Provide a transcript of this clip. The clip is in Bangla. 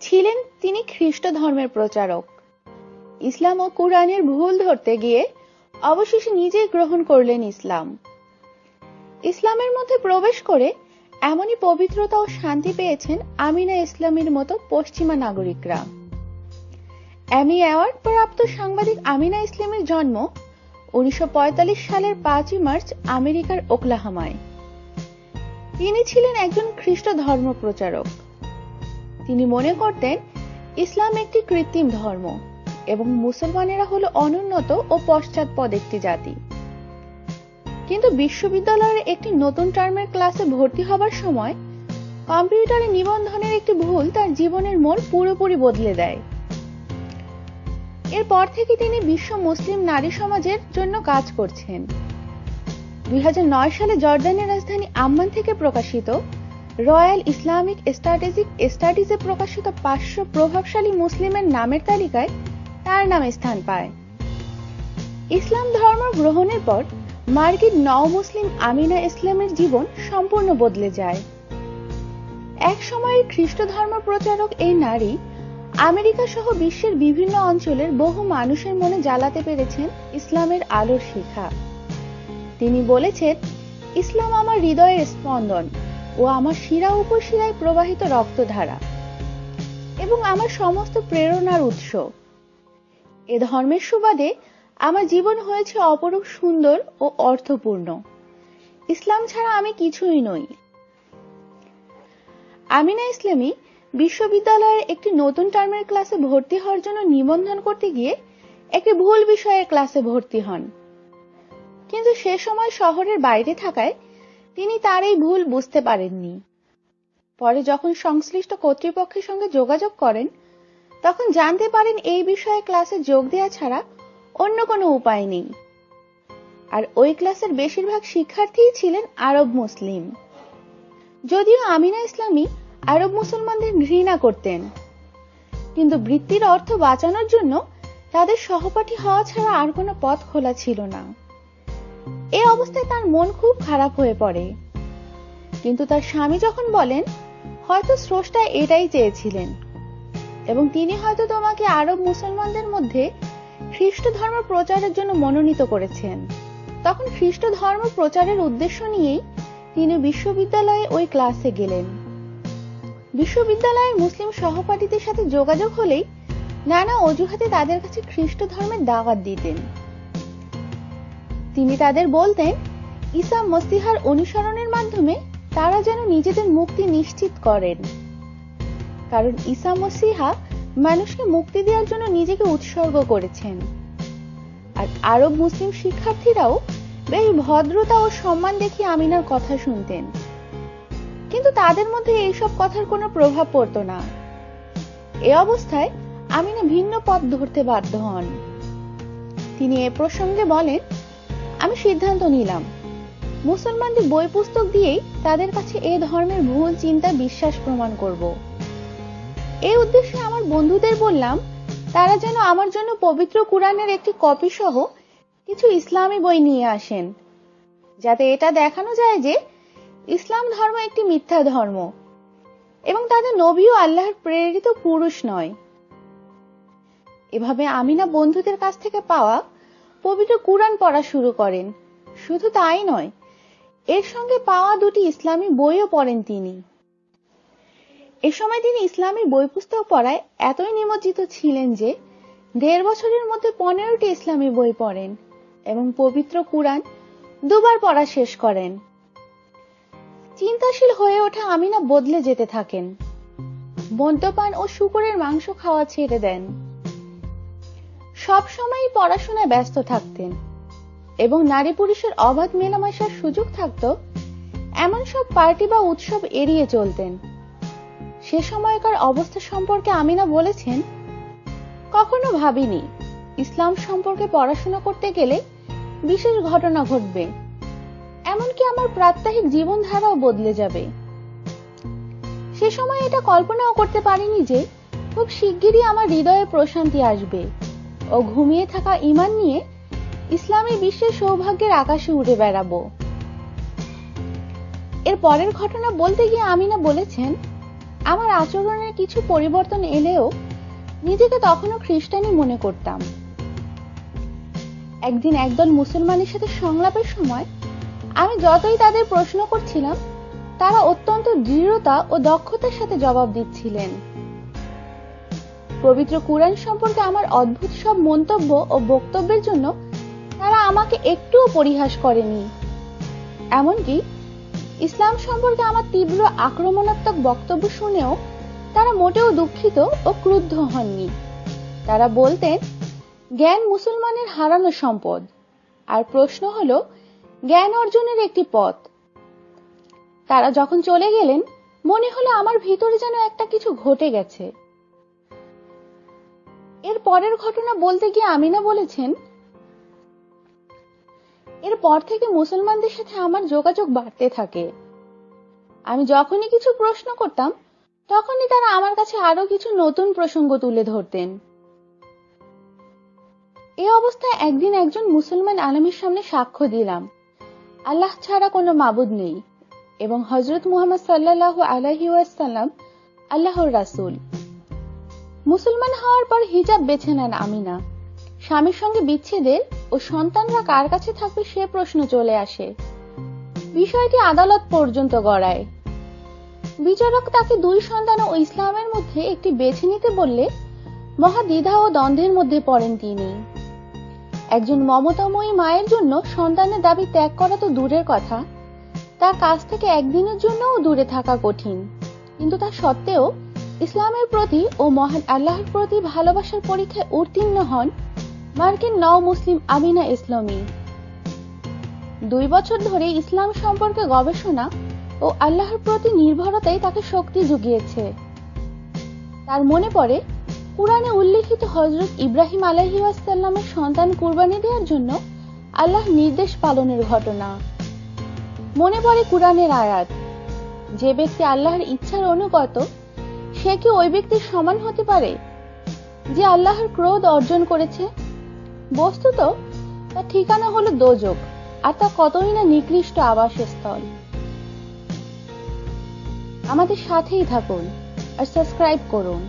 ছিলেন তিনি খ্রিস্ট ধর্মের প্রচারক। ইসলাম ও কুরআনের ভুল ধরতে গিয়ে অবশেষে নিজেই গ্রহণ করলেন ইসলাম। ইসলামের মধ্যে প্রবেশ করে এমনই পবিত্রতা ও শান্তি পেয়েছেন আমিনা ইসলামের মতো পশ্চিমা নাগরিকরা। অ্যামি অ্যাওয়ার্ড প্রাপ্ত সাংবাদিক আমিনা ইসলামের জন্ম উনিশশো পঁয়তাল্লিশ সালের পাঁচই মার্চ আমেরিকার ওকলাহামায়। তিনি ছিলেন একজন খ্রিস্ট ধর্ম প্রচারক তিনি মনে করতেন, ইসলাম একটি কৃত্রিম ধর্ম এবং মুসলমানেরা হলো অনুন্নত ও পশ্চাৎপদ একটি জাতি। কিন্তু বিশ্ববিদ্যালয়ের একটি নতুন টার্মের ক্লাসে ভর্তি হবার সময় কম্পিউটারে নিবন্ধনের একটি ভুল তার জীবনের মোড় পুরোপুরি বদলে দেয়। এরপর থেকে তিনি বিশ্ব মুসলিম নারী সমাজের জন্য কাজ করছেন। দুই হাজার নয় সালে জর্ডানের রাজধানী আম্মান থেকে প্রকাশিত রয়্যাল ইসলামিক স্ট্র্যাটেজিক স্টাডিজে প্রকাশিত পাঁচশো প্রভাবশালী মুসলিমের নামের তালিকায় তার নামে স্থান পায়। ইসলাম ধর্ম গ্রহণের পর মার্কিন নও মুসলিম আমিনা ইসলামের জীবন সম্পূর্ণ বদলে যায়। এক সময়ের খ্রিস্ট ধর্ম প্রচারক এই নারী আমেরিকা সহ বিশ্বের বিভিন্ন অঞ্চলের বহু মানুষের মনে জ্বালাতে পেরেছেন ইসলামের আলোর শিখা। তিনি বলেছেন, ইসলাম আমার হৃদয়ের স্পন্দন। ও আমার শিরা উপশিরায় প্রবাহিত রক্তধারা এবং আমার সমস্ত প্রেরণার উৎস। এ ধর্মের সুবাদে আমার জীবন হয়েছে অপরূপ সুন্দর ও অর্থপূর্ণ। ইসলাম ছাড়া আমি কিছুই নই। আমিনা ইসলামী বিশ্ববিদ্যালয়ের একটি নতুন টার্মের ক্লাসে ভর্তি হওয়ার জন্য নিবন্ধন করতে গিয়ে একটি ভুল বিষয়ের ক্লাসে ভর্তি হন। কিন্তু সে সময় শহরের বাইরে থাকায় তিনি তার এই ভুল বুঝতে পারেননি। পরে যখন সংশ্লিষ্ট কর্তৃপক্ষের সঙ্গে যোগাযোগ করেন, তখন জানতে পারেন এই বিষয়ে ক্লাসে যোগ দেওয়া ছাড়া অন্য কোনো উপায় নেই। আর ওই ক্লাসের বেশিরভাগ শিক্ষার্থীই ছিলেন আরব মুসলিম। যদিও আমিনা ইসলামী আরব মুসলমানদের ঘৃণা করতেন। কিন্তু বৃত্তির অর্থ বাঁচানোর জন্য তাদের সহপাঠী হওয়া ছাড়া আর কোনো পথ খোলা ছিল না। এ অবস্থায় তার মন খুব খারাপ হয়ে পড়ে। কিন্তু তার স্বামী যখন বলেন, হয়তো স্রষ্টা এটাই চেয়েছিলেন এবং তিনি হয়তো তোমাকে আরব মুসলমানদের মধ্যে খ্রিস্ট ধর্ম প্রচারের জন্য মনোনীত করেছেন। তখন খ্রিস্ট ধর্ম প্রচারের উদ্দেশ্য নিয়েই তিনি বিশ্ববিদ্যালয়ে ওই ক্লাসে গেলেন। বিশ্ববিদ্যালয়ের মুসলিম সহপাঠীদের সাথে যোগাযোগ হলেই নানা অজুহাতে তাদের কাছে খ্রিস্ট ধর্মের দাওয়াত দিতেন। তিনি তাদের বলতেন, ঈসা মসিহার অনুসরণের মাধ্যমে তারা যেন নিজেদের মুক্তি নিশ্চিত করেন। কারণ ঈসা মসিহা মানুষকে মুক্তি দেওয়ার জন্য নিজেকে উৎসর্গ করেছেন। আর আরব মুসলিম শিক্ষার্থীরাও বেশ ভদ্রতা ও সম্মান দেখিয়ে আমিনার কথা শুনতেন। কিন্তু তাদের মধ্যে এইসব কথার কোনো প্রভাব পড়তো না। এ অবস্থায় আমিনা ভিন্ন পথ ধরতে বাধ্য হন। তিনি এ প্রসঙ্গে বলেন আমি সিদ্ধান্ত নিলাম। মুসলমানদের বই পুস্তক দিয়েই তাদের কাছে এ ধর্মের ভুল চিন্তা বিশ্বাস প্রমাণ করব। এই উদ্দেশ্যে আমার বন্ধুদের বললাম, তারা যেন আমার জন্য পবিত্র কোরআনের একটি কপি সহ কিছু ইসলামী বই নিয়ে আসেন, যাতে এটা দেখানো যায় যে ইসলাম ধর্ম একটি মিথ্যা ধর্ম এবং তাদের নবীও আল্লাহর প্রেরিত পুরুষ নয়। এভাবে আমিনা বন্ধুদের কাছ থেকে পাওয়া পবিত্র কুরআন পড়া শুরু করেন। শুধু তাই নয়, এর সঙ্গে পাওয়া দুটি ইসলামী বইও পড়েন তিনি। এ সময় তিনি ইসলামী বই পুস্তক পড়ায় এতই নিমজ্জিত ছিলেন যে, দেড় বছরের মধ্যে পনেরোটি ইসলামী বই পড়েন এবং পবিত্র কুরআন দুবার পড়া শেষ করেন। চিন্তাশীল হয়ে ওঠা আমিনা বদলে যেতে থাকেন। মদ্যপান ও শুকরের মাংস খাওয়া ছেড়ে দেন। সব সময়ই পড়াশোনায় ব্যস্ত থাকতেন। এবং নারী পুরুষের অবাধ মেলামেশার সুযোগ থাকত, এমন সব পার্টি বা উৎসব এড়িয়ে চলতেন। সে সময়কার অবস্থা সম্পর্কে আমিনা বলেছেন, কখনো ভাবিনি, ইসলাম সম্পর্কে পড়াশোনা করতে গেলে বিশেষ ঘটনা ঘটবে। এমনকি আমার প্রাত্যহিক জীবনধারাও বদলে যাবে। সে সময় এটা কল্পনাও করতে পারিনি যে, খুব শিগগিরই আমার হৃদয়ে প্রশান্তি আসবে। ও ঘুমিয়ে থাকা ইমান নিয়ে ইসলামী বিশ্বের সৌভাগ্যের আকাশে উড়ে বেড়াবো। এর পরের ঘটনা বলতে গিয়ে আমিনা বলেছেন, আমার আচরণের কিছু পরিবর্তন এলেও নিজেকে তখনও খ্রিস্টানই মনে করতাম। একদিন একদল মুসলমানের সাথে সংলাপের সময় আমি যতই তাদের প্রশ্ন করছিলাম, তারা অত্যন্ত দৃঢ়তা ও দক্ষতার সাথে জবাব দিচ্ছিলেন। পবিত্র কুরআন সম্পর্কে আমার অদ্ভুত সব মন্তব্য ও বক্তব্যের জন্য তারা আমাকে একটুও পরিহাস করেনি। এমনকি ইসলাম সম্পর্কে আমার তীব্র আক্রমণাত্মক বক্তব্য শুনেও তারা মোটেও দুঃখিত ও ক্রুদ্ধ হননি। তারা বলতেন, জ্ঞান মুসলমানের হারানো সম্পদ। আর প্রশ্ন হলো, জ্ঞান অর্জনের একটি পথ। তারা যখন চলে গেলেন, মনে হলো আমার ভিতরে যেন একটা কিছু ঘটে গেছে। এর পরের ঘটনা বলতে গিয়ে আমিনা বলেছেন এরপর থেকে মুসলমানদের সাথে আমার যোগাযোগ বাড়তে থাকে। আমি যখনই কিছু প্রশ্ন করতাম, তখনই তারা আমার কাছে আরও কিছু নতুন প্রসঙ্গ তুলে ধরতেন। এই অবস্থায় একদিন একজন মুসলমান আলমের সামনে সাক্ষ্য দিলাম। আল্লাহ ছাড়া কোনো মাবুদ নেই এবং হজরত মুহাম্মদ সাল্লাহ আলহি ওয়াসাল্লাম আল্লাহর রাসুল। মুসলমান হওয়ার পর হিজাব বেছে নেন আমিনা। স্বামীর সঙ্গে বিচ্ছেদের ও সন্তানরা কার কাছে থাকবে সে প্রশ্ন চলে আসে। বিষয়টি আদালত পর্যন্ত গড়ায়। বিচারক তাকে দুই সন্তান ও ইসলামের মধ্যে একটি বেছে নিতে বললে মহা দ্বিধা ও দ্বন্দ্বের মধ্যে পড়েন তিনি। একজন মমতাময়ী মায়ের জন্য সন্তানের দাবি ত্যাগ করা তো দূরের কথা। তার কাছ থেকে একদিনের জন্যও দূরে থাকা কঠিন। কিন্তু তা সত্ত্বেও ইসলামের প্রতি ও মহান আল্লাহর প্রতি ভালোবাসার পরীক্ষায় উত্তীর্ণ হন মার্কিন নও মুসলিম আমিনা ইসলামী। দুই বছর ধরে ইসলাম সম্পর্কে গবেষণা ও আল্লাহর প্রতি নির্ভরতাই তাকে শক্তি জুগিয়েছে। তার মনে পড়ে, কুরআনে উল্লেখিত হজরত ইব্রাহিম আলহি আসাল্লামের সন্তান কুরবানি দেওয়ার জন্য আল্লাহ নির্দেশ পালনের ঘটনা। মনে পড়ে কুরআনের আয়াত, যে ব্যক্তি আল্লাহর ইচ্ছার অনুগত সে কি ওই ব্যক্তির সমান হতে পারে, যে আল্লাহর ক্রোধ অর্জন করেছে? বস্তুত, তার ঠিকানা হলো দোজক, আর তা কতই না নিকৃষ্ট আবাসস্থল। আমাদের সাথেই থাকুন আর সাবস্ক্রাইব করুন।